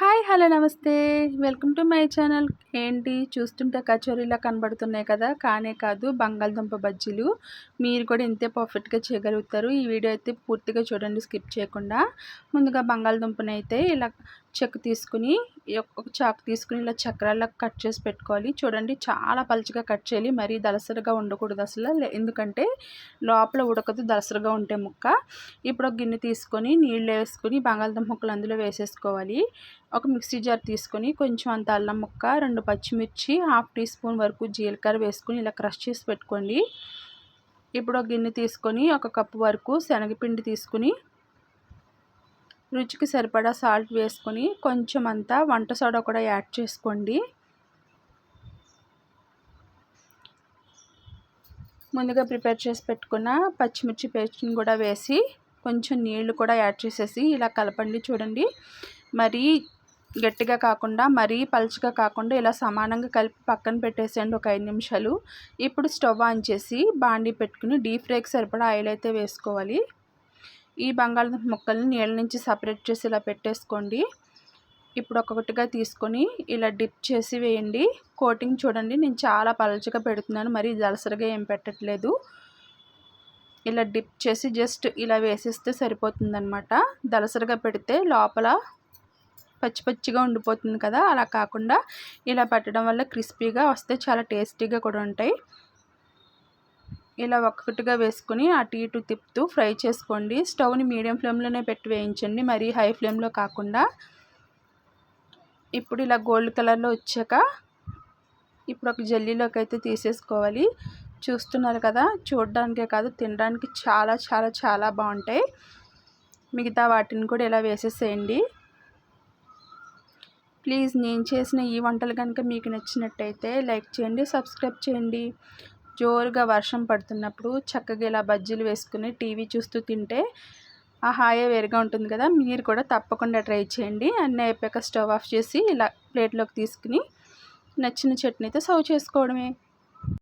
Hi hi hello నమస్తే. Welcome to my channel. ఏంటి? చూస్తుంటే కచోరీలా కనబడుతున్నాయి కదా? కానే కాదు బంగాళదుంప బజ్జీలు. మీరు కూడా ఇంతే పర్ఫెక్ట్గా చేయగలుగుతారు. ఈ వీడియో అయితే పూర్తిగా చూడండి స్కిప్ చేయకుండా. ముందుగా బంగాళదుంపని అయితే ఇలా చెక్కు తీసుకుని ఒక చాకు తీసుకుని ఇలా చక్రాల్లో కట్ చేసి పెట్టుకోవాలి. చూడండి చాలా పలుచగా కట్ చేయాలి. మరీ దలసరిగా ఉండకూడదు అసలు. ఎందుకంటే లోపల ఉడకదు దలసరిగా ఉంటే ముక్క. ఇప్పుడు ఒక గిన్నె తీసుకొని నీళ్ళు వేసుకుని బంగాళదుంప ముక్కలు అందులో వేసేసుకోవాలి. ఒక ఒక మిక్సీ జార్ తీసుకొని కొంచెం అంత అల్లం ముక్క రెండు పచ్చిమిర్చి హాఫ్ టీ స్పూన్ వరకు జీలకర్ర వేసుకొని ఇలా క్రష్ చేసి పెట్టుకోండి. ఇప్పుడు ఒక గిన్నె తీసుకొని ఒక కప్పు వరకు శనగపిండి తీసుకుని రుచికి సరిపడా సాల్ట్ వేసుకొని కొంచెం అంతా వంట సోడా కూడా యాడ్ చేసుకోండి. ముందుగా ప్రిపేర్ చేసి పెట్టుకున్న పచ్చిమిర్చి పేస్ట్ని కూడా వేసి కొంచెం నీళ్ళు కూడా యాడ్ చేసేసి ఇలా కలపండి చూడండి. మరీ గట్టిగా కాకుండా మరీ పలుచగా కాకుండా ఇలా సమానంగా కలిపి పక్కన పెట్టేసేయండి ఒక ఐదు నిమిషాలు. ఇప్పుడు స్టవ్ ఆన్ చేసి బాండీ పెట్టుకుని డీప్ ఫ్రైకి సరిపడా ఆయిల్ అయితే వేసుకోవాలి. ఈ బంగాళదుంప ముక్కల్ని నీళ్ళ నుంచి సపరేట్ చేసి ఇలా పెట్టేసుకోండి. ఇప్పుడు ఒక్కొక్కటిగా తీసుకొని ఇలా డిప్ చేసి వేయండి. కోటింగ్ చూడండి నేను చాలా పలచగా పెడుతున్నాను మరీ జలసరిగా ఏం పెట్టట్లేదు. ఇలా డిప్ చేసి జస్ట్ ఇలా వేసేస్తే సరిపోతుందనమాట దలసరిగా పెడితే లోపల పచ్చి పచ్చిగా ఉండిపోతుంది కదా అలా కాకుండా ఇలా పెట్టడం వల్ల క్రిస్పీగా వస్తే చాలా టేస్టీగా కూడా ఉంటాయి. ఇలా ఒక్కొక్కటిగా వేసుకుని అటు ఇటు తిప్పుతూ ఫ్రై చేసుకోండి. స్టవ్ని మీడియం ఫ్లేమ్లోనే పెట్టి వేయించండి. మరీ హై ఫ్లేమ్లో కాకుండా ఇప్పుడు ఇలా గోల్డ్ కలర్లో వచ్చాక ఇప్పుడు ఒక జల్లీలోకి అయితే తీసేసుకోవాలి. చూస్తున్నారు కదా చూడడానికే కాదు తినడానికి చాలా చాలా చాలా బాగుంటాయి. మిగతా వాటిని కూడా ఇలా వేసేసేయండి. ప్లీజ్ నేను చేసిన ఈ వంటలు కనుక మీకు నచ్చినట్టయితే లైక్ చేయండి సబ్స్క్రైబ్ చేయండి. జోరుగా వర్షం పడుతున్నప్పుడు చక్కగా ఇలా బజ్జీలు వేసుకుని టీవీ చూస్తూ తింటే ఆ హాయే వేరుగా ఉంటుంది కదా. మీరు కూడా తప్పకుండా ట్రై చేయండి. అన్నీ అయిపోయాక స్టవ్ ఆఫ్ చేసి ఇలా ప్లేట్లోకి తీసుకుని నచ్చిన చట్నీతో సర్వ్ చేసుకోవడమే.